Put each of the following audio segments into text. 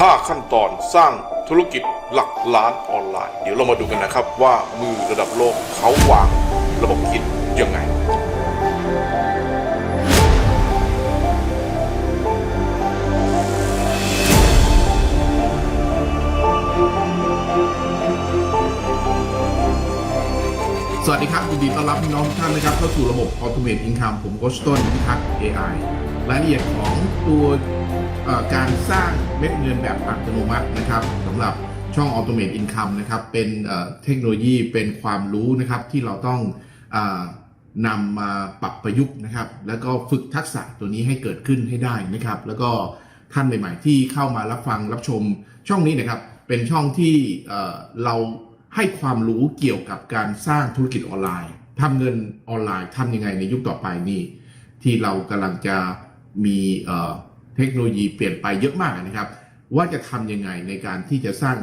5 ขั้นตอนสร้างธุรกิจหลักล้านออนไลน์ เดี๋ยวเรามาดูกันนะครับว่ามือระดับโลกเขาวางระบบคิดยังไง สวัสดีครับยินดีต้อนรับพี่น้องทุกท่านนะครับเข้าสู่ระบบ Automate Income ผมโคชต้นพิทักษ์ AI รายละเอียดของตัว การสร้างเม็ดเงินแบบอัตโนมัตินะครับสำหรับช่อง Automate Income นะครับเป็นเทคโนโลยีเป็นความรู้นะครับที่เราต้องอนำมาปรับประยุกต์นะครับ แล้วก็ฝึกทักษะตัวนี้ให้เกิดขึ้นให้ได้นะครับ แล้วก็ท่านใหม่ๆที่เข้ามารับฟังรับชมช่องนี้นะครับ เป็นช่องที่เอ่อเราให้ความรู้เกี่ยวกับการสร้างธุรกิจออนไลน์ทำเงินออนไลน์ทำยังไงในยุคต่อไปนี่ที่เรากำลังจะมี เทคโนโลยีเปลี่ยนไปเยอะมากนะครับ ว่าจะทำยังไงในการที่จะสร้าง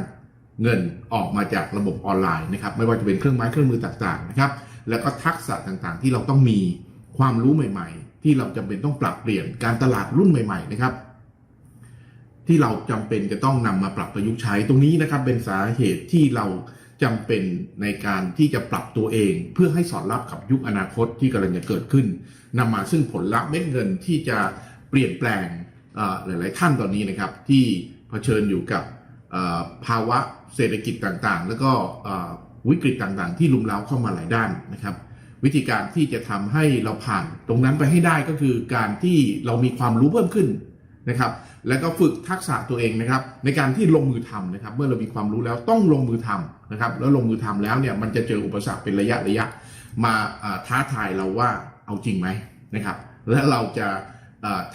เงินออกมาจากระบบออนไลน์นะครับ ไม่ว่าจะเป็นเครื่องไม้เครื่องมือต่างๆนะครับ แล้วก็ทักษะต่างๆ ที่เราต้องมีความรู้ใหม่ ๆ ที่เราจำเป็นต้องปรับเปลี่ยนการตลาดรุ่นใหม่ ๆ นะครับ ที่เราจำเป็นจะต้องนำมาปรับประยุกต์ใช้ตรงนี้นะครับ เป็นสาเหตุที่เราจำเป็นในการที่จะปรับตัวเอง เพื่อให้สอดรับกับยุคอนาคตที่กำลังจะเกิดขึ้นนำมาซึ่งผลลัพธ์เม็ดเงินที่จะเปลี่ยนแปลง หลาย ๆ ท่านตอนนี้นะครับที่เผชิญอยู่กับภาวะเศรษฐกิจต่างๆ แล้วก็วิกฤตต่างๆ ที่ลุมเล้าเข้ามาหลายด้านนะครับ วิธีการที่จะทำให้เราผ่านตรงนั้นไปให้ได้ก็คือการที่เรามีความรู้เพิ่มขึ้นนะครับ แล้วก็ฝึกทักษะตัวเองนะครับ ในการที่ลงมือทำนะครับ เมื่อเรามีความรู้แล้วต้องลงมือทำนะครับ แล้วลงมือทำแล้วเนี่ยมันจะเจออุปสรรคเป็นระยะระยะมาท้าทายเราว่าเอาจริงไหมนะครับ แล้วเราจะ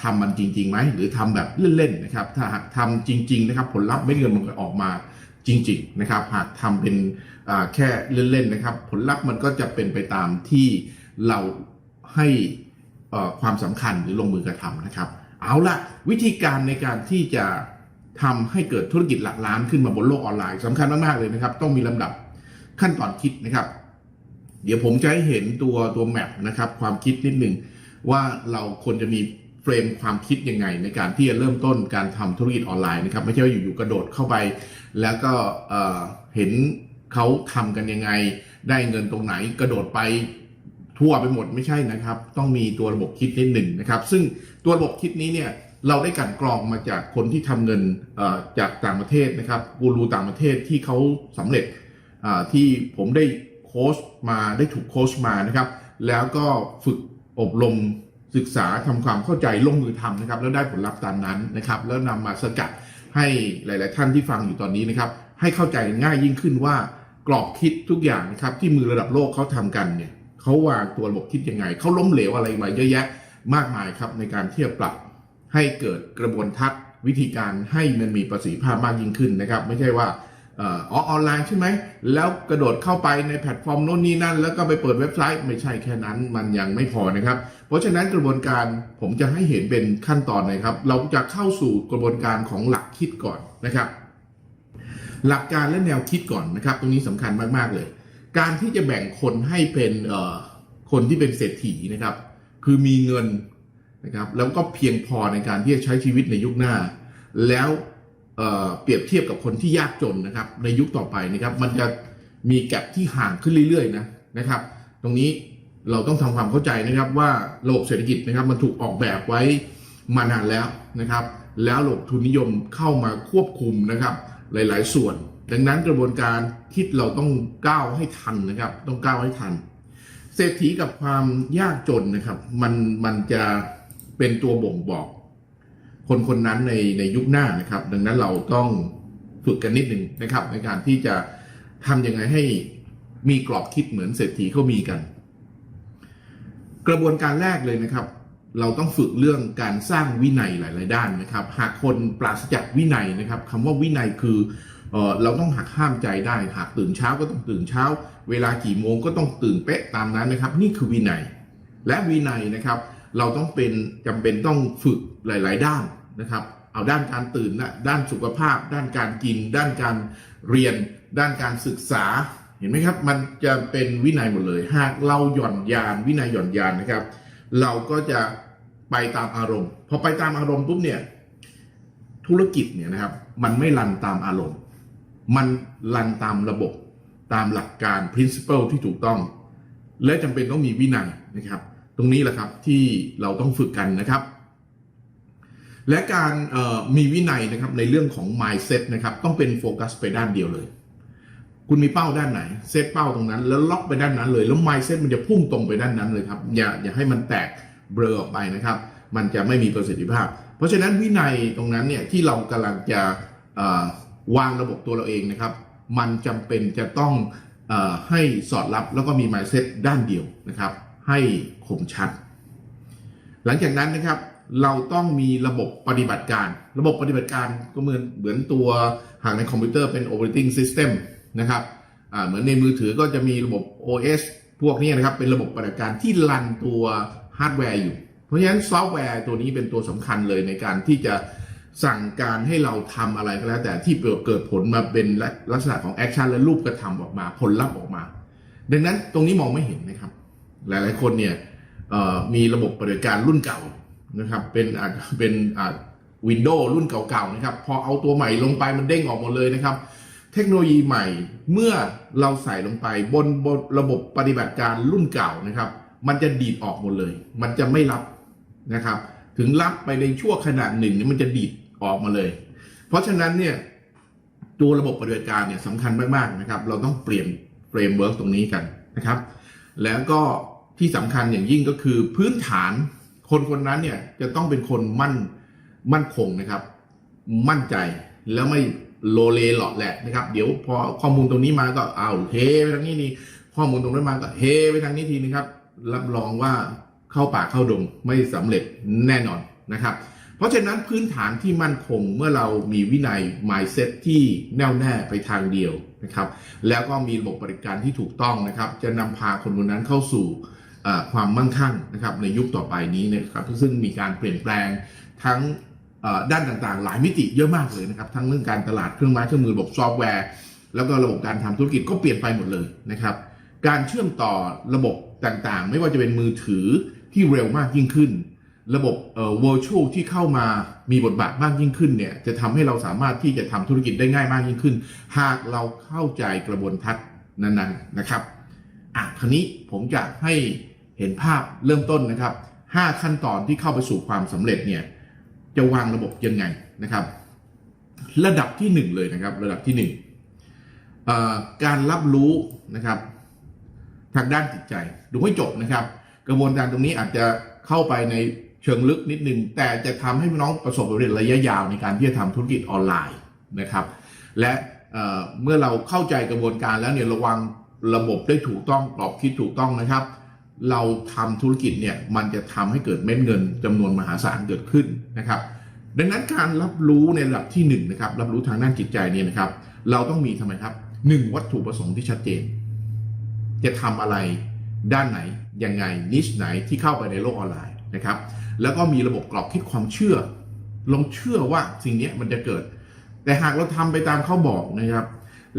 ทำมันจริงๆไหมหรือทำแบบเล่นๆนะครับถ้าหากทำจริงๆนะครับผลลัพธ์ไม่เงินมันก็ออกมาจริงๆนะครับหากทำเป็นแค่เล่นๆนะครับ ผลลัพธ์มันก็จะเป็นไปตามที่เราให้ความสำคัญหรือลงมือกระทำนะครับ เอาละวิธีการในการที่จะทำให้เกิดธุรกิจหลักล้านขึ้นมาบนโลกออนไลน์สำคัญมากๆเลยนะครับ ต้องมีลำดับขั้นตอนคิดนะครับ เดี๋ยวผมจะให้เห็นตัวตัวแมปนะครับ ความคิดนิดหนึ่งว่าเราควรจะมี เฟรมความคิดยังไง ในการที่จะเริ่มต้นการทำธุรกิจออนไลน์นะครับ ไม่ใช่ว่าอยู่ๆกระโดดเข้าไป แล้วก็เห็นเขาทำกันยังไง ได้เงินตรงไหนกระโดดไปทั่วไปหมดไม่ใช่นะครับ ต้องมีตัวระบบคิดนิดหนึ่งนะครับ ซึ่งตัวระบบคิดนี้เนี่ยเราได้กันกรองมาจากคนที่ทำเงินจากต่างประเทศนะครับกูรูต่างประเทศที่เขาสำเร็จที่ผมได้โค้ชมาได้ถูกโค้ชมานะครับ แล้วก็ฝึกอบรม ศึกษาทำความเข้าใจลงมือทำนะครับ แล้วได้ผลลัพธ์ตามนั้นนะครับ แล้วนำมาสกัดให้หลาย ๆ ท่านที่ฟังอยู่ตอนนี้นะครับ ให้เข้าใจง่ายยิ่งขึ้นว่ากรอบคิดทุกอย่างนะครับที่มือระดับโลกเขาทำกันเนี่ยเขาวางตัวระบบคิดยังไงเขาล้มเหลวอะไรมาเยอะแยะมากมายครับในการเที่จะปรับให้เกิดกระบวนทัศน์วิธีการให้มันมีประสิทธิภาพมากยิ่งขึ้นนะครับ ไม่ใช่ว่า อ๋อออนไลน์ใช่ไหม แล้วกระโดดเข้าไปในแพลตฟอร์มโน่นนี่นั่น แล้วก็ไปเปิดเว็บไซต์ไม่ใช่แค่นั้นมันยังไม่พอนะครับ เพราะฉะนั้นกระบวนการผมจะให้เห็นเป็นขั้นตอนนะครับ เราจะเข้าสู่กระบวนการของหลักคิดก่อนนะครับ หลักการและแนวคิดก่อนนะครับ ตรงนี้สำคัญมากๆเลย การที่จะแบ่งคนให้เป็นคนที่เป็นเศรษฐีนะครับ คือมีเงินนะครับ แล้วก็เพียงพอในการที่จะใช้ชีวิตในยุคหน้า แล้ว เปรียบเทียบกับคนที่ยากจนนะครับ ในยุคต่อไปนะครับ มันจะมีแกลบที่ห่างขึ้นเรื่อยๆนะนะครับ ตรงนี้เราต้องทำความเข้าใจนะครับว่าระบบเศรษฐกิจนะครับ มันถูกออกแบบไว้มานานแล้วนะครับ แล้วระบบทุนนิยมเข้ามาควบคุมนะครับ หลาย ๆ ส่วน ดังนั้นกระบวนการคิดเราต้องก้าวให้ทันนะครับ ต้องก้าวให้ทัน เศรษฐีกับความยากจนนะครับ มันมันจะเป็นตัวบ่งบอก คนคนนั้นในในยุคหน้านะครับ ดังนั้นเราต้องฝึกกันนิดหนึ่งนะครับ ในการที่จะทำยังไงให้มีกรอบคิดเหมือนเศรษฐีเขามีกัน กระบวนการแรกเลยนะครับ เราต้องฝึกเรื่องการสร้างวินัยหลาย ๆ ด้านนะครับ หากคนปราศจากวินัยนะครับคำว่าวินัยคือเออเราต้องหักห้ามใจได้ หากตื่นเช้าก็ต้องตื่นเช้า เวลากี่โมงก็ต้องตื่นเป๊ะตามนั้นนะครับ นี่คือวินัย และวินัยนะครับ เราต้องเป็นจำเป็นต้องฝึกหลาย ๆ ด้านนะครับ เอาด้านการตื่นนะด้านสุขภาพ ด้านการกิน ด้านการเรียน ด้านการศึกษาเห็นไหมครับ มันจะเป็นวินัยหมดเลย หากเราหย่อนยานวินัยหย่อนยานนะครับ เราก็จะไปตามอารมณ์พอไปตามอารมณ์ปุ๊บเนี่ยธุรกิจเนี่ยนะครับ มันไม่รันตามอารมณ์ มันรันตามระบบตามหลักการ principle ที่ถูกต้อง และจำเป็นต้องมีวินัยนะครับ ตรงนี้แหละครับที่เราต้องฝึกกันนะครับ และการมีวินัยนะครับในเรื่องของ mindset นะครับต้องเป็นโฟกัสไปด้านเดียวเลย คุณมีเป้าด้านไหนเซตเป้าตรงนั้น แล้วล็อกไปด้านนั้นเลยแล้ว mindset มันจะพุ่งตรงไปด้านนั้นเลยครับอย่าอย่าให้มันแตกเบลอออกไปนะครับ มันจะไม่มีประสิทธิภาพ เพราะฉะนั้นวินัยตรงนั้นเนี่ยที่เรากำลังจะวางระบบตัวเราเองนะครับ มันจำเป็นจะต้องอให้สอดรับแล้วก็มี mindset ด้านเดียวนะครับ ให้คมชัด หลังจากนั้นนะครับเราต้องมีระบบปฏิบัติการ ระบบปฏิบัติการก็เหมือนเหมือนตัวหากในคอมพิวเตอร์เป็น operating system นะครับเหมือนในมือถือก็จะมีระบบ OS พวกนี้นะครับเป็นระบบปฏิบัติการที่รันตัวฮาร์ดแวร์อยู่ เพราะฉะนั้นซอฟต์แวร์ตัวนี้เป็นตัวสำคัญเลยในการที่จะสั่งการให้เราทำอะไรก็แล้ว แต่ที่เกิดผลมาเป็นลักษณะของแอคชั่นและรูปกระทำออกมาผลลัพธ์ออกมา ดังนั้นตรงนี้มองไม่เห็นนะครับ หลาย ๆ คนเนี่ยมีระบบปฏิบัติการรุ่นเก่านะครับ เป็นอาจเป็นอาจวินโดว์รุ่นเก่า ๆ นะครับ พอเอาตัวใหม่ลงไปมันเด้งออกหมดเลยนะครับ เทคโนโลยีใหม่เมื่อเราใส่ลงไปบนบนระบบปฏิบัติการรุ่นเก่านะครับ มันจะดีดออกหมดเลย มันจะไม่รับนะครับ ถึงรับไปในชั่วขณะหนึ่งเนี่ยมันจะดีดออกมาเลย เพราะฉะนั้นเนี่ยตัวระบบปฏิบัติการเนี่ยสำคัญมากๆนะครับ เราต้องเปลี่ยนเฟรมเวิร์กตรงนี้กันนะครับ แล้วก็ ที่สำคัญอย่างยิ่งก็คือพื้นฐานคนคนนั้นเนี่ยจะต้องเป็นคนมั่นมั่นคงนะครับ มั่นใจแล้วไม่โลเลหลอดแหละนะครับ เดี๋ยวพอข้อมูลตรงนี้มาก็เอาเฮไปทางนี้นี่ข้อมูลตรงนั้นมาก็เฮไปทางนี้ทีนะครับ รับรองว่าเข้าป่าเข้าดงไม่สำเร็จแน่นอนนะครับ เพราะฉะนั้นพื้นฐานที่มั่นคงเมื่อเรามีวินัย mindset ที่แน่วแน่ไปทางเดียวนะครับ แล้วก็มีระบบบริการที่ถูกต้องนะครับ จะนำพาคนคนนั้นเข้าสู่ ความมั่งคั่งนะครับในยุคต่อไปนี้นะครับซึ่งมีการเปลี่ยนแปลงทั้งด้านต่างๆ หลายมิติเยอะมากเลยนะครับ ทั้งเรื่องการตลาดเครื่องไม้เครื่องมือระบบซอฟต์แวร์ แล้วก็ระบบการทำธุรกิจก็เปลี่ยนไปหมดเลยนะครับ การเชื่อมต่อระบบต่างๆ ไม่ว่าจะเป็นมือถือที่เร็วมากยิ่งขึ้น ระบบเอ่อ virtual ที่เข้ามามีบทบาทมากยิ่งขึ้นเนี่ยจะทำให้เราสามารถที่จะทำธุรกิจได้ง่ายมากยิ่งขึ้น หากเราเข้าใจกระบวนทัศน์นั้นๆนะครับอะคราวนี้ผมจะให้ เห็นภาพเริ่มต้นนะครับ 5 ขั้นตอนที่เข้าไปสู่ความสำเร็จเนี่ยจะวางระบบยังไงนะครับ ระดับที่ 1 เลยนะครับ ระดับที่ 1 การรับรู้นะครับ ทางด้านจิตใจดูให้จบนะครับ กระบวนการตรงนี้อาจจะเข้าไปในเชิงลึกนิดนึง แต่จะทำให้พี่น้องประสบความสำเร็จระยะยาวในการที่จะทำธุรกิจออนไลน์นะครับ และเเมื่อเราเข้าใจกระบวนการแล้วเนี่ยระวังระบบได้ถูกต้องกรอบคิดถูกต้องนะครับ เราทำธุรกิจเนี่ยมันจะทำให้เกิดเม็ดเงินจำนวนมหาศาลเกิดขึ้นนะครับ ดังนั้นการรับรู้ในระดับที่หนึ่งนะครับรับรู้ทางด้านจิตใจเนี่ยนะครับ เราต้องมีทำไมครับหนึ่งวัตถุประสงค์ที่ชัดเจน จะทำอะไรด้านไหนยังไงนิชไหนที่เข้าไปในโลกออนไลน์นะครับ แล้วก็มีระบบกรอบคิดความเชื่อลองเชื่อว่าสิ่งนี้มันจะเกิด แต่หากเราทำไปตามเขาบอกนะครับ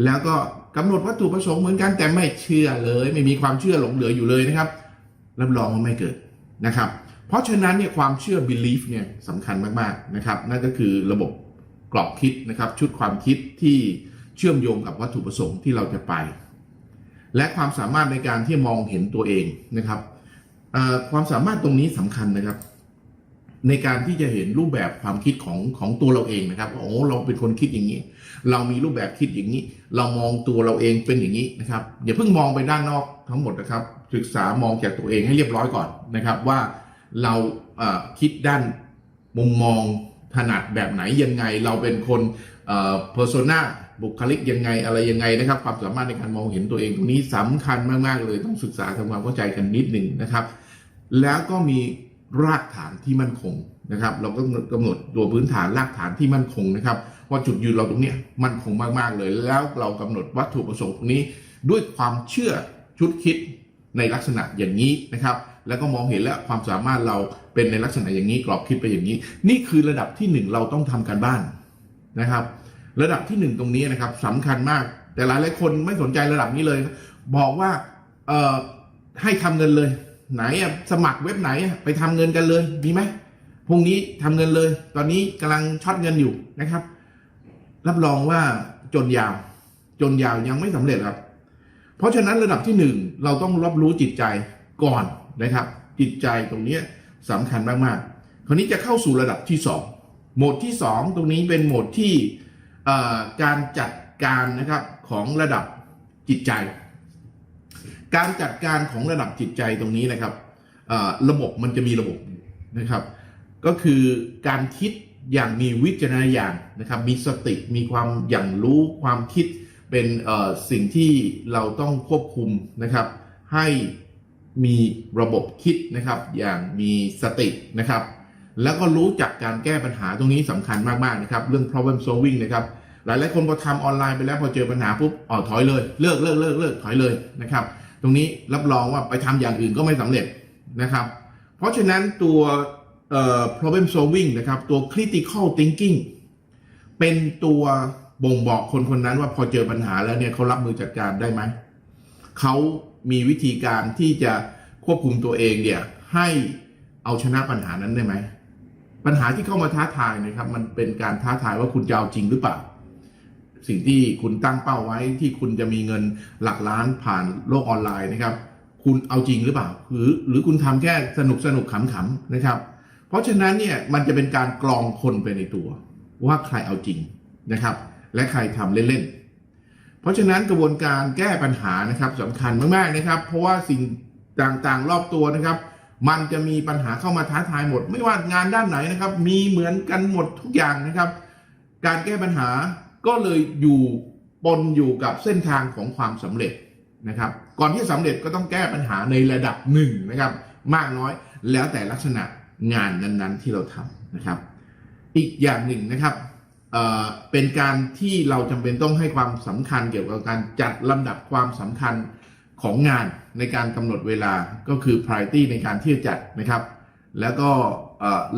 แล้วก็กำหนดวัตถุประสงค์เหมือนกันแต่ไม่เชื่อเลย ไม่มีความเชื่อหลงเหลืออยู่เลยนะครับ รับรองว่าไม่เกิดนะครับ เพราะฉะนั้นเนี่ยความเชื่อ belief เนี่ยสำคัญมากๆนะครับ นั่นก็คือระบบกรอบคิดนะครับ ชุดความคิดที่เชื่อมโยงกับวัตถุประสงค์ที่เราจะไป และความสามารถในการที่มองเห็นตัวเองนะครับความสามารถตรงนี้สำคัญนะครับ ในการที่จะเห็นรูปแบบความคิดของของตัวเราเองนะครับโอ้เราเป็นคนคิดอย่างนี้ เรามีรูปแบบคิดอย่างนี้ เรามองตัวเราเองเป็นอย่างนี้นะครับอย่าเพิ่งมองไปด้านนอกทั้งหมดนะครับ ศึกษามองจากตัวเองให้เรียบร้อยก่อนนะครับว่าเราคิดด้านมุมมองถนัดแบบไหนยังไง เราเป็นคนเอ่อ persona บุคลิกยังไงอะไรยังไงนะครับ ความสามารถในการมองเห็นตัวเองตรงนี้สำคัญมาก ๆ เลยต้องศึกษาทำความเข้าใจกันนิดหนึ่งนะครับ แล้วก็มีรากฐานที่มั่นคงนะครับ เราก็กำหนดตัวพื้นฐานรากฐานที่มั่นคงนะครับ ว่าจุดยืนเราตรงนี้มั่นคงมาก ๆ เลย แล้วเรากำหนดวัตถุประสงค์ตรงนี้ด้วยความเชื่อชุดคิด ในลักษณะอย่างนี้นะครับ แล้วก็มองเห็นแล้วความสามารถเราเป็นในลักษณะอย่างนี้กรอบคิดไปอย่างนี้ นี่คือระดับที่หนึ่งเราต้องทำการบ้านนะครับ ระดับที่หนึ่งตรงนี้นะครับสำคัญมาก แต่หลายหลายคนไม่สนใจระดับนี้เลย บอกว่าเอ่อให้ทำเงินเลย ไหนสมัครเว็บไหนไปทำเงินกันเลยมีไหมพรุ่งนี้ทำเงินเลย ตอนนี้กำลังช็อตเงินอยู่นะครับ รับรองว่าจนยาว จนยาวยังไม่สำเร็จครับ เพราะฉะนั้นระดับที่หนึ่งเราต้องรับรู้จิตใจก่อนนะครับ จิตใจตรงนี้สำคัญมากๆ คราวนี้จะเข้าสู่ระดับที่สองโหมดที่สองตรงนี้เป็นโหมดที่การจัดการนะครับของระดับจิตใจ การจัดการของระดับจิตใจตรงนี้นะครับระบบมันจะมีระบบนะครับ ก็คือการคิดอย่างมีวิจารณญาณนะครับ มีสติมีความอย่างรู้ความคิด เป็นสิ่งที่เราต้องควบคุมนะครับ ให้มีระบบคิดนะครับ อย่างมีสตินะครับ แล้วก็รู้จักการแก้ปัญหาตรงนี้สำคัญมากๆนะครับ เรื่อง problem solving นะครับ หลายๆคนพอทำออนไลน์ไปแล้วพอเจอปัญหาปุ๊บอ๋อถอยเลยเลิกเลิกเลิกเลิกถอยเลยนะครับ ตรงนี้รับรองว่าไปทำอย่างอื่นก็ไม่สำเร็จนะครับ เพราะฉะนั้นตัว problem solving นะครับ ตัว critical thinking เป็นตัว บ่งบอกคนคนนั้นว่าพอเจอปัญหาแล้วเนี่ยเขารับมือจัดการได้ไหมเขามีวิธีการที่จะควบคุมตัวเองเนี่ยให้เอาชนะปัญหานั้นได้ไหมปัญหาที่เข้ามาท้าทายนะครับ มันเป็นการท้าทายว่าคุณจะเอาจริงหรือเปล่า สิ่งที่คุณตั้งเป้าไว้ที่คุณจะมีเงินหลักล้านผ่านโลกออนไลน์นะครับ คุณเอาจริงหรือเปล่า หรือหรือคุณทำแค่สนุกสนุกขำๆนะครับ เพราะฉะนั้นเนี่ยมันจะเป็นการกรองคนไปในตัว ว่าใครเอาจริงนะครับ และใครทำเล่นๆ เพราะฉะนั้นกระบวนการแก้ปัญหานะครับสำคัญมากๆนะครับ เพราะว่าสิ่งต่างๆ รอบตัวนะครับ มันจะมีปัญหาเข้ามาท้าทายหมด ไม่ว่างานด้านไหนนะครับ มีเหมือนกันหมดทุกอย่างนะครับ การแก้ปัญหาก็เลยอยู่ปนอยู่กับเส้นทางของความสำเร็จนะครับ ก่อนที่จะสำเร็จก็ต้องแก้ปัญหาในระดับหนึ่งนะครับ มากน้อยแล้วแต่ลักษณะงานนั้นๆที่เราทำนะครับ อีกอย่างหนึ่งนะครับ เป็นการที่เราจำเป็นต้องให้ความสำคัญเกี่ยวกับการจัดลำดับความสำคัญของงานในการกำหนดเวลาก็คือ priority ในการที่จะจัดนะครับ แล้วก็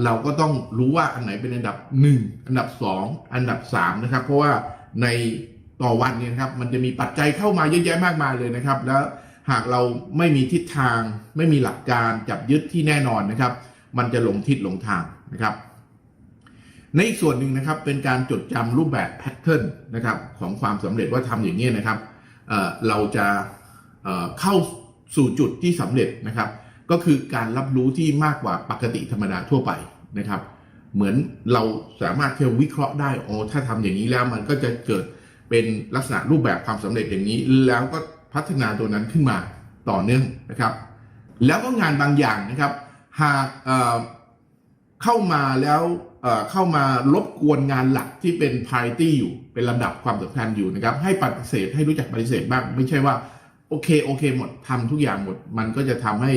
เราก็ต้องรู้ว่าอันไหนเป็นอันดับ 1 อันดับ 2 อันดับ3นะครับ เพราะว่าในต่อวันเนี่ยครับมันจะมีปัจจัยเข้ามาเยอะแยะมากมายเลยนะครับ แล้วหากเราไม่มีทิศทาง ไม่มีหลักการจับยึดที่แน่นอนนะครับ มันจะหลงทิศหลงทางนะครับ ในอีกส่วนหนึ่งนะครับเป็นการจดจำรูปแบบแพทเทิร์นนะครับของความสำเร็จว่าทำอย่างนี้นะครับเเราจะเเข้าสู่จุดที่สำเร็จนะครับ ก็คือการรับรู้ที่มากกว่าปกติธรรมดาทั่วไปนะครับ เหมือนเราสามารถที่จะวิเคราะห์ได้โอ้ถ้าทำอย่างนี้แล้วมันก็จะเกิดเป็นลักษณะรูปแบบความสำเร็จอย่างนี้ แล้วก็พัฒนาตัวนั้นขึ้นมาต่อเนื่องนะครับ แล้วก็งานบางอย่างนะครับ หากเเข้ามาแล้ว เข้ามารบกวนงานหลักที่เป็น priority อยู่เป็นลำดับความสำคัญอยู่นะครับ ให้ปฏิเสธให้รู้จักปฏิเสธบ้าง ไม่ใช่ว่าโอเคโอเคหมดทำทุกอย่างหมด มันก็จะทำให้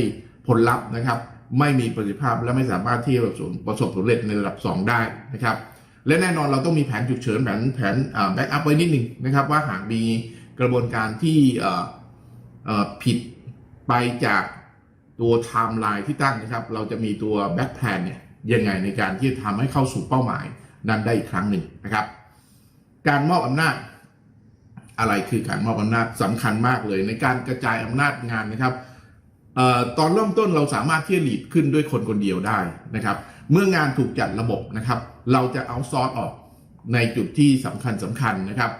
ผลลัพธ์นะครับ ไม่มีประสิทธิภาพและไม่สามารถที่จะประสบประสบผลสำเร็จในระดับ 2 ได้นะครับ และแน่นอนเราต้องมีแผนฉุกเฉินแผนแผนแบ็กอัพไว้นิดหนึ่งนะครับ ว่าหากมีกระบวนการที่ผิดไปจากตัวไทม์ไลน์ที่ตั้งนะครับ เราจะมีตัวแบ็กแพลนเนี่ย ยังไงในการที่จะทำให้เข้าสู่เป้าหมายนั้นได้อีกครั้งหนึ่งนะครับ การมอบอำนาจ อะไรคือการมอบอำนาจสำคัญมากเลย ในการกระจายอำนาจงานนะครับออตอนเริ่มต้นเราสามารถที่จะหลีดขึ้นด้วยคนคนเดียวได้นะครับ เมื่องานถูกจัดระบบนะครับ เราจะเอาซอร์สออกในจุดที่สำคัญสำคัญนะครับ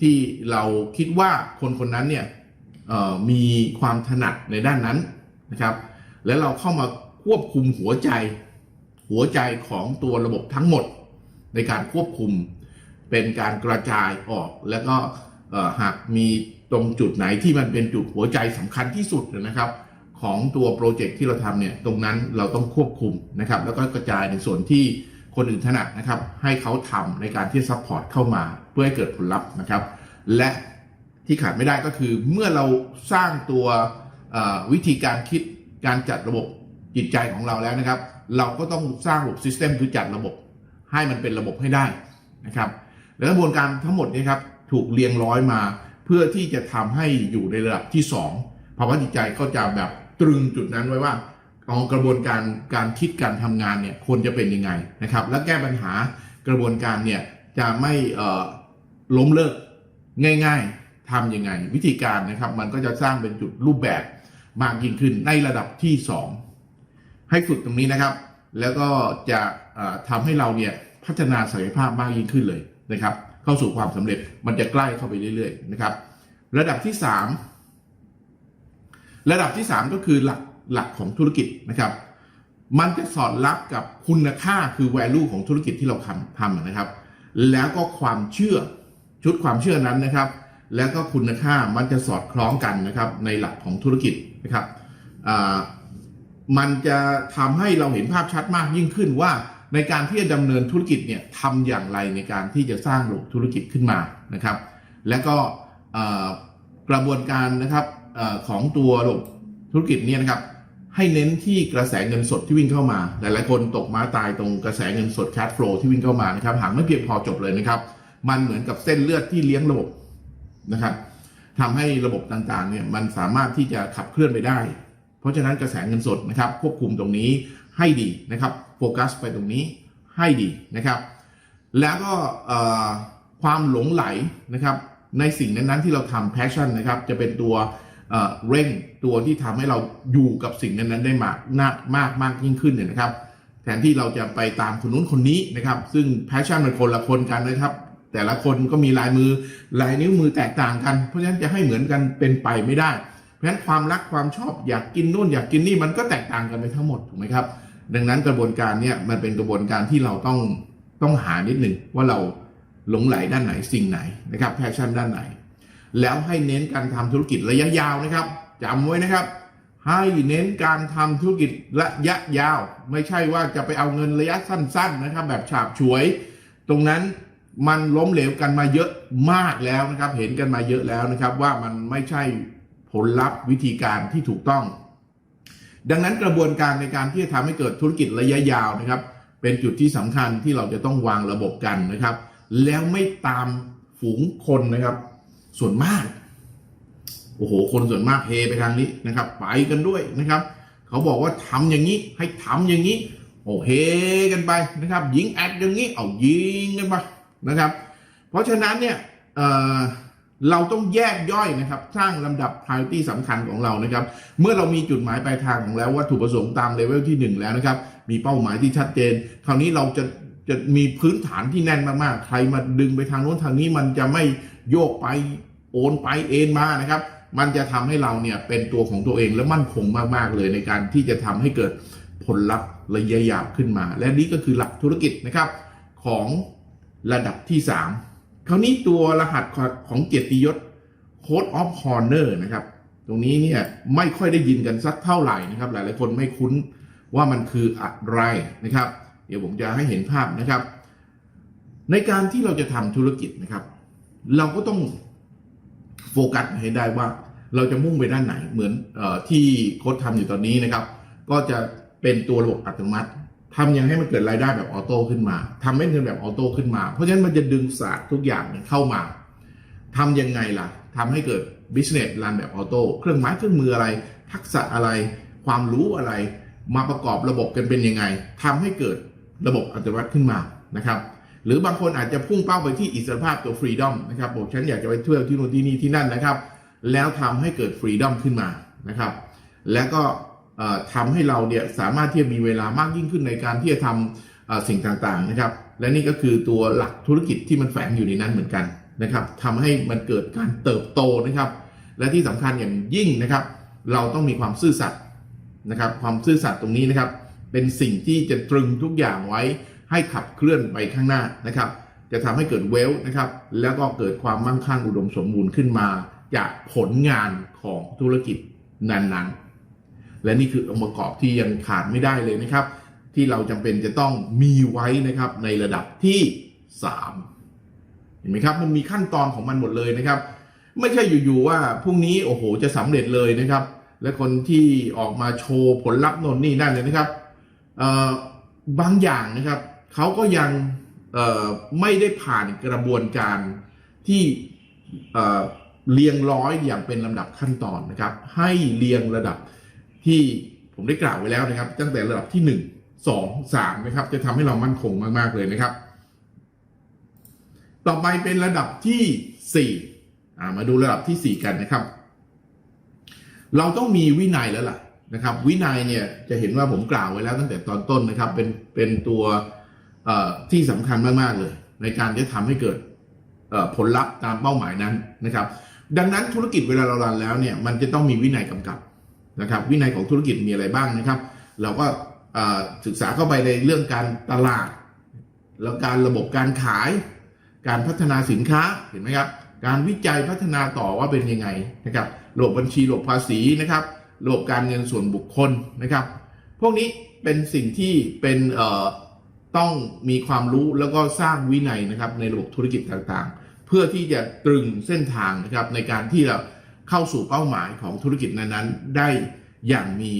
ที่เราคิดว่าคนคนนั้นเนี่ยมีความถนัดในด้านนั้นนะครับ แล้วเราเข้ามาควบคุมหัวใจ หัวใจของตัวระบบทั้งหมดในการควบคุม เป็นการกระจายออก แล้วก็หากมีตรงจุดไหนที่มันเป็นจุดหัวใจสำคัญที่สุดนะครับ ของตัวโปรเจกต์ที่เราทำเนี่ยตรงนั้นเราต้องควบคุมนะครับ แล้วก็กระจายในส่วนที่คนอื่นถนัดนะครับ ให้เขาทำในการที่ซัพพอร์ตเข้ามาเพื่อให้เกิดผลลัพธ์นะครับ และที่ขาดไม่ได้ก็คือเมื่อเราสร้างตัววิธีการคิดการจัดระบบจิตใจของเราแล้วนะครับ เราก็ต้องสร้างระบบซิสเต็มคือจัดระบบให้มันเป็นระบบให้ได้นะครับแล้วกระบวนการทั้งหมดนี้ครับถูกเรียงร้อยมา เพื่อที่จะทำให้อยู่ในระดับที่ 2 ภาวะจิตใจก็จะแบบตรึงจุดนั้นไว้ว่าเอากระบวนการการคิดการทำงานเนี่ยควรจะเป็นยังไงนะครับ และแก้ปัญหากระบวนการเนี่ยจะไม่ล้มเลิกง่าย ๆทำยังไง วิธีการนะครับ มันก็จะสร้างเป็นจุดรูปแบบมากยิ่งขึ้นในระดับที่ 2 ให้ฝึกตรงนี้นะครับ แล้วก็จะเอ่อทำให้เราเนี่ยพัฒนาศักยภาพมากยิ่งขึ้นเลยนะครับ เข้าสู่ความสำเร็จมันจะใกล้เข้าไปเรื่อยๆนะครับ ระดับที่ 3 ระดับที่ 3 ก็คือหลักหลักของธุรกิจนะครับ มันจะสอดรับกับคุณค่าคือ value ของธุรกิจที่เราทำทำนะครับ แล้วก็ความเชื่อชุดความเชื่อนั้นนะครับ แล้วก็คุณค่ามันจะสอดคล้องกันนะครับในหลักของธุรกิจนะครับอ่า มันจะทำให้เราเห็นภาพชัดมากยิ่งขึ้นว่าในการที่จะดำเนินธุรกิจเนี่ยทำอย่างไรในการที่จะสร้างระบบธุรกิจขึ้นมานะครับ และก็กระบวนการนะครับอของตัวระบบธุรกิจเนี่ยนะครับ ให้เน้นที่กระแสเงินสดที่วิ่งเข้ามา หลายๆคนตกม้าตายตรงกระแสเงินสด cash flow ที่วิ่งเข้ามานะครับหากไม่เพียงพอจบเลยนะครับ มันเหมือนกับเส้นเลือดที่เลี้ยงระบบนะครับทำให้ระบบต่างๆเนี่ยมันสามารถที่จะขับเคลื่อนไปได้ ราะฉะนั้นกระแสเงินสดนะครับควบคุมตรงนี้ให้ดีนะครับโฟกัสไปตรงนี้ให้ดีนะครับ แล้วก็ความหลงไหลนะครับในสิ่งนั้นๆที่เราทำ passion นะครับจะเป็นตัวเร่งตัวที่ทำให้เราอยู่กับสิ่งนั้นๆได้มากนามากมากยิ่งขึ้นเนี่ยนะครับ แทนที่เราจะไปตามคนนู้นคนนี้นะครับ ซึ่ง passion มันคนละคนกันนะครับ แต่ละคนก็มีลายมือลายนิ้วมือแตกต่างกัน เพราะฉะนั้นจะให้เหมือนกันเป็นไปไม่ได้ เพราะฉะนั้นความรักความชอบอยากกินนู่นอยากกินนี่มันก็แตกต่างกันไปทั้งหมดถูกไหมครับ ดังนั้นกระบวนการเนี่ยมันเป็นกระบวนการที่เราต้องต้องหานิดหนึ่งว่าเราหลงไหลด้านไหนสิ่งไหนนะครับแพชชั่นด้านไหน แล้วให้เน้นการทำธุรกิจระยะยาวนะครับจำไว้นะครับ ให้เน้นการทำธุรกิจระยะยาว ไม่ใช่ว่าจะไปเอาเงินระยะสั้น ๆ นะครับ แบบฉาบฉวย ตรงนั้นมันล้มเหลวกันมาเยอะมากแล้วนะครับ เห็นกันมาเยอะแล้วนะครับ ว่ามันไม่ใช่ ผลลัพธ์วิธีการที่ถูกต้อง ดังนั้นกระบวนการในการที่จะทำให้เกิดธุรกิจระยะยาวนะครับ เป็นจุดที่สำคัญที่เราจะต้องวางระบบกันนะครับ แล้วไม่ตามฝูงคนนะครับ ส่วนมากโอ้โหคนส่วนมากเฮไปทางนี้นะครับ ไปกันด้วยนะครับ เขาบอกว่าทำอย่างนี้ให้ทำอย่างนี้ โอ้เฮกันไปนะครับ ยิงแอดอย่างนี้เอายิงกันไปนะครับ เพราะฉะนั้นเนี่ยเอ่อ เราต้องแยกย่อยนะครับ สร้างลำดับ priority สำคัญของเรานะครับ เมื่อเรามีจุดหมายปลายทางของแล้ววัตถุประสงค์ตามเลเวลที่ 1 แล้วนะครับ มีเป้าหมายที่ชัดเจน คราวนี้เราจะจะมีพื้นฐานที่แน่นมากๆ ใครมาดึงไปทางโน้นทางนี้มันจะไม่โยกไปโอนไปเอ็นมานะครับ มันจะทำให้เราเนี่ยเป็นตัวของตัวเองและมั่นคงมากๆเลยในการที่จะทำให้เกิดผลลัพธ์ระยะยาวขึ้นมา และนี่ก็คือหลักธุรกิจนะครับของระดับที่ 3 คราวนี้ตัวรหัสของเกียรติยศ Code of Honor นะครับ ตรงนี้เนี่ยไม่ค่อยได้ยินกันสักเท่าไหร่นะครับ หลายๆคนไม่คุ้นว่ามันคืออะไรนะครับ เดี๋ยวผมจะให้เห็นภาพนะครับ ในการที่เราจะทำธุรกิจนะครับ เราก็ต้องโฟกัสให้ได้ว่าเราจะมุ่งไปด้านไหนเหมือนออที่โค้ดทำอยู่ตอนนี้นะครับ ก็จะเป็นตัวระบบอัตโนมัติ ทำยังให้มันเกิดรายได้แบบออโต้ขึ้นมาทำให้เงินแบบออโต้ขึ้นมา เพราะฉะนั้นมันจะดึงศาสตร์ทุกอย่างเข้ามาทำยังไงล่ะทำให้เกิด business run แบบออโต้เครื่องไม้เครื่องมืออะไร ทักษะอะไร ความรู้อะไร มาประกอบระบบกันเป็นยังไงทำให้เกิดระบบอัตโนมัติขึ้นมานะครับหรือบางคนอาจจะพุ่งเป้าไปที่อิสรภาพตัวฟรีดอมนะครับบอกฉันอยากจะไปเที่ยวที่นู่นที่นี่ที่นั่นนะครับ แล้วทำให้เกิดฟรีดอมขึ้นมานะครับ แล้วก็ ทำให้เราเนี่ยสามารถที่จะมีเวลามากยิ่งขึ้นในการที่จะทำสิ่งต่างๆนะครับ และนี่ก็คือตัวหลักธุรกิจที่มันแฝงอยู่ในนั้นเหมือนกันนะครับทำให้มันเกิดการเติบโตนะครับ และที่สำคัญอย่างยิ่งนะครับ เราต้องมีความซื่อสัตย์นะครับ ความซื่อสัตย์ตรงนี้นะครับ เป็นสิ่งที่จะตรึงทุกอย่างไว้ให้ขับเคลื่อนไปข้างหน้านะครับ จะทำให้เกิดเวลนะครับ แล้วก็เกิดความมั่งคั่งอุดมสมบูรณ์ขึ้นมา จากผลงานของธุรกิจนั้นๆ และนี่คือองค์ประกอบที่ยังขาดไม่ได้เลยนะครับ ที่เราจำเป็นจะต้องมีไว้นะครับในระดับที่ 3 เห็นไหมครับ มันมีขั้นตอนของมันหมดเลยนะครับ ไม่ใช่อยู่ๆว่าพรุ่งนี้โอ้โหจะสำเร็จเลยนะครับ และคนที่ออกมาโชว์ผลลัพธ์นนนี่นั่นเลยนะครับบางอย่างนะครับเขาก็ยังไม่ได้ผ่านกระบวนการที่เเรียงร้อยอย่างเป็นลำดับขั้นตอนนะครับ ให้เรียงระดับ ที่ผมได้กล่าวไว้แล้วนะครับ ตั้งแต่ระดับที่ 1 2 3นะครับ จะทำให้เรามั่นคงมากๆเลยนะครับ ต่อไปเป็นระดับที่4อ่ามาดูระดับที่ 4 กันนะครับ เราต้องมีวินัยแล้วล่ะนะครับ วินัยเนี่ยจะเห็นว่าผมกล่าวไว้แล้วตั้งแต่ตอนต้นนะครับ เป็นเป็นตัวที่สำคัญมากๆเลย ในการจะทำให้เกิดผลลัพธ์ตามเป้าหมายนั้นนะครับ ดังนั้นธุรกิจเวลาเรารันแล้วเนี่ยมันจะต้องมีวินัยกำกับ นะครับวินัยของธุรกิจมีอะไรบ้างนะครับ เราก็ศึกษาเข้าไปในเรื่องการตลาด แล้วการระบบการขาย การพัฒนาสินค้าเห็นไหมครับ การวิจัยพัฒนาต่อว่าเป็นยังไงนะครับระบบบัญชีระบบภาษีนะครับระบบการเงินส่วนบุคคลนะครับ พวกนี้เป็นสิ่งที่เป็นต้องมีความรู้แล้วก็สร้างวินัยนะครับในระบบธุรกิจต่างๆ เพื่อที่จะตรึงเส้นทางนะครับในการที่เรา เข้าสู่เป้าหมายของธุรกิจนั้นๆ ได้อย่างมี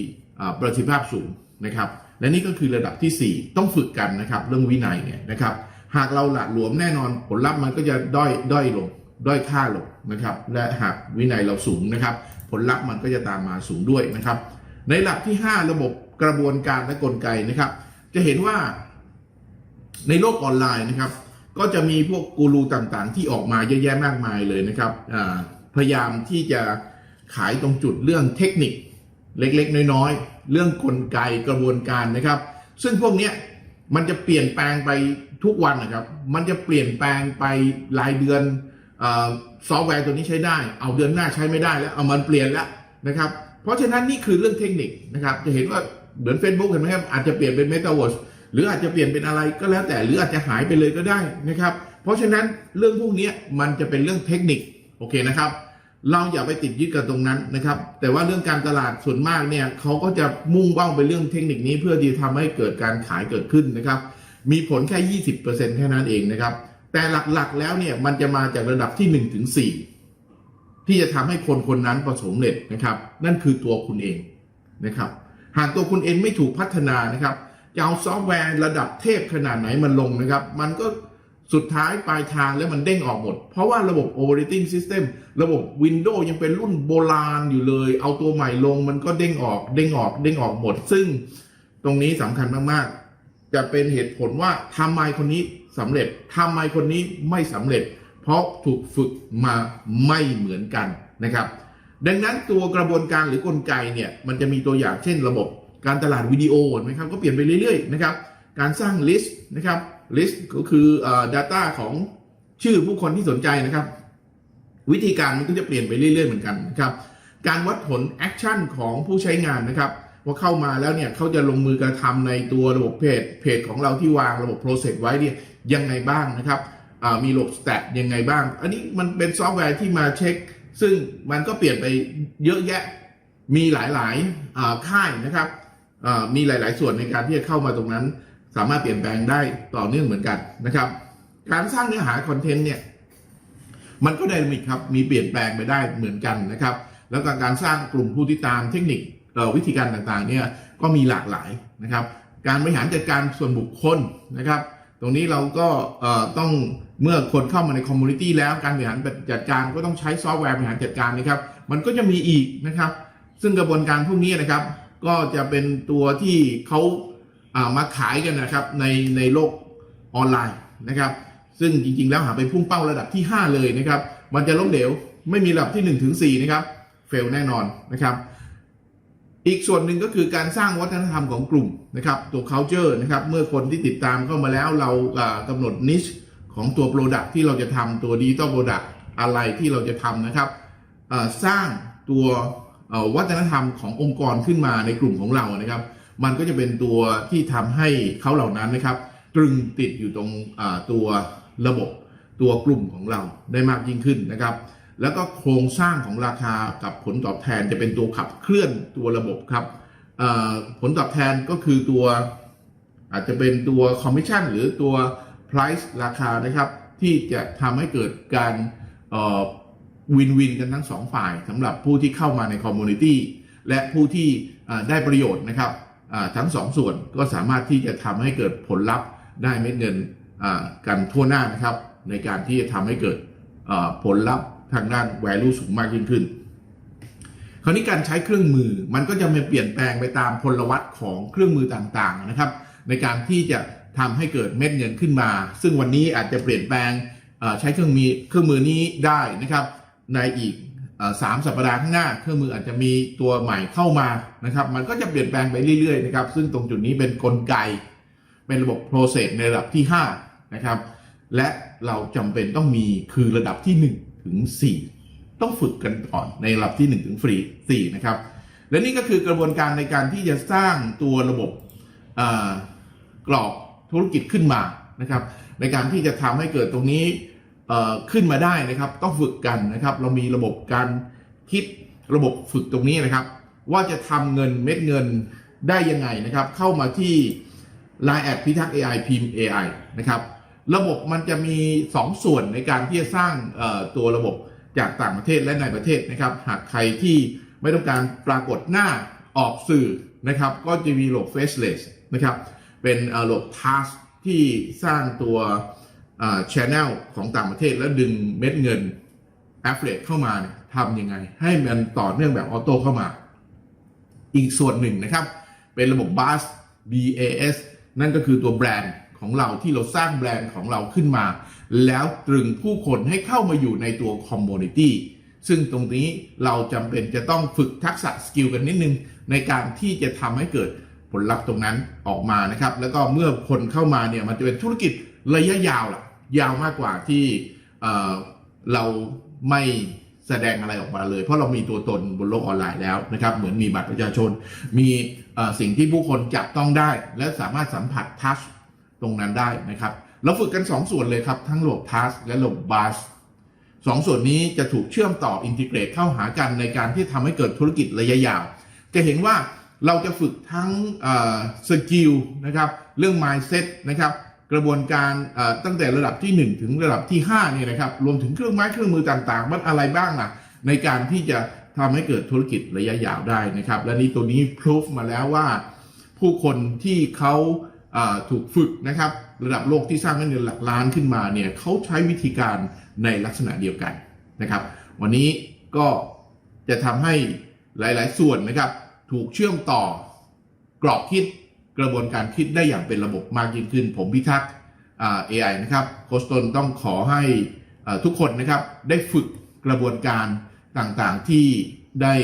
ประสิทธิภาพสูงนะครับ และนี่ก็คือระดับทีสี่ 4 ต้องฝึกกันนะครับ เรื่องวินัยเนี่ยนะครับ หากเราหละหลวมแน่นอนผลลัพธ์มันก็จะด้อยด้อยลง ด้อยค่าลงนะครับ และหากวินัยเราสูงนะครับ ผลลัพธ์มันก็จะตามมาสูงด้วยนะครับ ในหลักที่ 5 ระบบกระบวนการและกลไกนะครับ จะเห็นว่าในโลกออนไลน์นะครับ ก็จะมีพวกกูรูต่างๆ ที่ออกมาเยอะแยะมากมายเลยนะครับอ่า พยายามที่จะขายตรงจุดเรื่องเทคนิคเล็กๆ น้อยๆ เรื่องกลไกกระบวนการนะครับ ซึ่งพวกนี้มันจะเปลี่ยนแปลงไปทุกวันนะครับ มันจะเปลี่ยนแปลงไปรายเดือนอซอฟต์แวร์ตัวนี้ใช้ได้ เอาเดือนหน้าใช้ไม่ได้แล้ว เอามันเปลี่ยนแล้วนะครับ เพราะฉะนั้นนี่คือเรื่องเทคนิคนะครับ จะเห็นว่าเหมือน Facebook เห็นไหมครับ อาจจะเปลี่ยนเป็น Metaverse หรืออาจจะเปลี่ยนเป็นอะไรก็แล้วแต่ หรืออาจจะหายไปเลยก็ได้นะครับ เพราะฉะนั้นเรื่องพวกนี้มันจะเป็นเรื่องเทคนิค โอเคนะครับ เราอย่าไปติดยึดกับตรงนั้นนะครับ แต่ว่าเรื่องการตลาดส่วนมากเนี่ยเขาก็จะมุ่งเป้าไปเรื่องเทคนิคนี้เพื่อที่จะทำให้เกิดการขายเกิดขึ้นนะครับ มีผลแค่ 20%แค่นั้นเองนะครับ แต่หลักๆแล้วเนี่ยมันจะมาจากระดับที่1ถึง4ที่จะทำให้คนคนนั้นประสบความเร็จนะครับ นั่นคือตัวคุณเองนะครับ หากตัวคุณเองไม่ถูกพัฒนานะครับจะเอาซอฟต์แวร์ระดับเทพขนาดไหนมันลงนะครับ มันก็ สุดท้ายปลายทางแล้วมันเด้งออกหมด เพราะว่าระบบ operating system ระบบ Windows ยังเป็นรุ่นโบราณอยู่เลย เอาตัวใหม่ลงมันก็เด้งออกเด้งออกเด้งออกหมด ซึ่งตรงนี้สำคัญมากๆ จะเป็นเหตุผลว่าทำไมคนนี้สำเร็จทำไมคนนี้ไม่สำเร็จ เพราะถูกฝึกมาไม่เหมือนกันนะครับ ดังนั้นตัวกระบวนการหรือกลไกเนี่ยมันจะมีตัวอย่างเช่น ระบบการตลาดวิดีโอนะครับก็เปลี่ยนไปเรื่อยๆนะครับการสร้างลิสต์นะครับ ลิสต์ก็คือ data ของชื่อผู้คนที่สนใจนะครับ วิธีการมันก็จะเปลี่ยนไปเรื่อย ๆ เหมือนกันนะครับ การวัดผลแอคชั่นของผู้ใช้งานนะครับว่าเข้ามาแล้วเนี่ยเขาจะลงมือกระทำในตัวระบบเพจเพจของเราที่วางระบบ process ไว้เนี่ยยังไงบ้างนะครับมีระบบ stat ยังไงบ้าง อันนี้มันเป็นซอฟต์แวร์ที่มาเช็ค ซึ่งมันก็เปลี่ยนไปเยอะแยะมีหลายๆค่ายนะครับมีหลาย ๆ ส่วนในการที่จะเข้ามาตรงนั้น สามารถเปลี่ยนแปลงได้ต่อเนื่องเหมือนกันนะครับ การสร้างเนื้อหาคอนเทนต์เนี่ยมันก็ไดนามิกครับมีเปลี่ยนแปลงไปได้เหมือนกันนะครับ แล้วก็การสร้างกลุ่มผู้ติดตามเทคนิคออวิธีการต่างๆเนี่ยก็มีหลากหลายนะครับ การบริหารจัดการส่วนบุคคลนะครับ ตรงนี้เราก็ต้องเมื่อคนเข้ามาในคอมมูนิตี้แล้วการบริหารจัดการก็ต้องใช้ซอฟต์แวร์บริหารจัดการนะครับ มันก็จะมีอีกนะครับ ซึ่งกระบวนการพวกนี้นะครับ ก็จะเป็นตัวที่เขา มาขายกันนะครับในในโลกออนไลน์นะครับ ซึ่งจริงๆ แล้วหาไปพุ่งเป้าระดับที่ 5 เลยนะครับ มันจะล้มเหลวไม่มีระดับที่1ถึง4นะครับเฟลแน่นอนนะครับ อีกส่วนหนึ่งก็คือการสร้างวัฒนธรรมของกลุ่มนะครับตัว culture นะครับเมื่อคนที่ติดตามเข้ามาแล้วเราอ่ากำหนด niche ของตัว product ที่เราจะทำตัว digital product อะไรที่เราจะทำนะครับสร้างตัววัฒนธรรมขององค์กรขึ้นมาในกลุ่มของเรานะครับ มันก็จะเป็นตัวที่ทำให้เขาเหล่านั้นนะครับ ตรึงติดอยู่ตรงตัวระบบตัวกลุ่มของเราได้มากยิ่งขึ้นนะครับ แล้วก็โครงสร้างของราคากับผลตอบแทนจะเป็นตัวขับเคลื่อนตัวระบบครับผลตอบแทนก็คือตัวอาจจะเป็นตัวคอมมิชชั่นหรือตัว price ราคานะครับ ที่จะทำให้เกิดการวินวินกันทั้งสองฝ่ายสำหรับผู้ที่เข้ามาในคอมมูนิตี้และผู้ที่ได้ประโยชน์นะครับ ทั้งสองส่วนก็สามารถที่จะทำให้เกิดผลลัพธ์ได้เม็ดเงินกันทั่วหน้านะครับ ในการที่จะทำให้เกิดผลลัพธ์ทางด้าน value สูงมากยิ่งขึ้น คราวนี้การใช้เครื่องมือมันก็จะมาเปลี่ยนแปลงไปตามพลวัตของเครื่องมือต่างๆนะครับ ในการที่จะทำให้เกิดเม็ดเงินขึ้นมา ซึ่งวันนี้อาจจะเปลี่ยนแปลงใช้เครื่องมือเครื่องมือนี้ได้นะครับ ในอีก สามสัปดาห์ข้างหน้าเครื่องมืออาจจะมีตัวใหม่เข้ามานะครับ มันก็จะเปลี่ยนแปลงไปเรื่อยๆนะครับ ซึ่งตรงจุดนี้เป็นนกลไก เป็นระบบ process ในระดับที่ 5 นะครับ และเราจำเป็นต้องมีคือระดับที่ 1 ถึง 4 ต้องฝึกกันก่อนในระดับที่ 1 ถึงฟรี4นะครับ และนี่ก็คือกระบวนการในการที่จะสร้างตัวระบบกรอบธุรกิจขึ้นมานะครับ ในการที่จะทำให้เกิดตรงนี้ ขึ้นมาได้นะครับ ต้องฝึกกันนะครับ เรามีระบบการคิดระบบฝึกตรงนี้นะครับ ว่าจะทำเงินเม็ดเงินได้ยังไงนะครับ เข้ามาที่ Line แอดพิทักษ์ AI พิมพ์ AI นะครับระบบมันจะมี 2 ส่วนในการที่จะสร้างตัวระบบจากต่างประเทศและในประเทศนะครับ หากใครที่ไม่ต้องการปรากฏหน้าออกสื่อนะครับ ก็จะมีระบบ faceless นะครับ เป็นระบบ task ที่สร้างตัว เอ่อ channel ของต่างประเทศแล้วดึงเม็ดเงิน affiliate เข้ามาทำยังไง ให้มันต่อเนื่องแบบออโต้เข้ามา อีกส่วนหนึ่งนะครับ เป็นระบบ BAS BAS นั่นก็คือตัวแบรนด์ของเราที่เราสร้างแบรนด์ของเราขึ้นมา แล้วตรึงผู้คนให้เข้ามาอยู่ในตัวคอมมูนิตี้ซึ่งตรงนี้เราจำเป็นจะต้องฝึกทักษะสกิลกันนิดนึง ในการที่จะทำให้เกิดผลลัพธ์ตรงนั้นออกมานะครับ แล้วก็เมื่อคนเข้ามาเนี่ยมันจะเป็นธุรกิจระยะยาวล่ะ ยาวมากกว่าที่เเราไม่แสดงอะไรออกมาเลย เพราะเรามีตัวตนบนโลกออนไลน์แล้วนะครับ เหมือนมีบัตรประชาชน มีสิ่งที่ผู้คนจับต้องได้ และสามารถสัมผัสทัชตรงนั้นได้นะครับ เราฝึกกัน2ส่วนเลยครับ ทั้งระบบทัชและระบบบัสสองส่วนนี้จะถูกเชื่อมต่ออินทิเกรตเข้าหากันในการที่ทำให้เกิดธุรกิจระยะยาว จะเห็นว่าเราจะฝึกทั้งสกิลนะครับ เรื่อง mindset นะครับ กระบวนการตั้งแต่ระดับที่ 1 ถึงระดับที่5เนี่ยนะครับรวมถึงเครื่องไม้เครื่องมือต่างๆ มันอะไรบ้างล่ะ ในการที่จะทำให้เกิดธุรกิจระยะยาวได้นะครับ และนี่ตัวนี้พิสูจมาแล้วว่า ผู้คนที่เขาถูกฝึกนะครับ ระดับโลกที่สร้างเงินหลักล้านขึ้นมาเนี่ยเขาใช้วิธีการในลักษณะเดียวกันนะครับ วันนี้ก็จะทำให้หลาย ๆ ส่วนนะครับ ถูกเชื่อมต่อกรอบคิด กระบวนการคิดได้อย่างเป็นระบบมากยิ่งขึ้น ผมพิทักษ์เอ่า AI นะครับโคชตนต้องขอให้ทุกคนนะครับได้ฝึกกระบวนการต่างๆที่ได้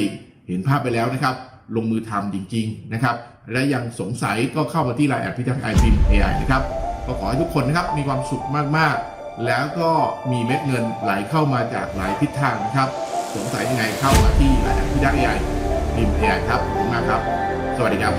เห็นภาพไปแล้วนะครับ ลงมือทำจริง ๆ นะครับ และยังสงสัยก็เข้ามาที่ไลน์แอดพิทักษ์ไอพิม AI นะครับก็ขอให้ทุกคนนะครับมีความสุขมากๆ แล้วก็มีเม็ดเงินไหลเข้ามาจากหลายทิศทางนะครับ สงสัยยังไงเข้ามาที่ไลน์แอดพิทักษ์ AI พิม AI ครับขอบคุณมากครับ สวัสดีครับ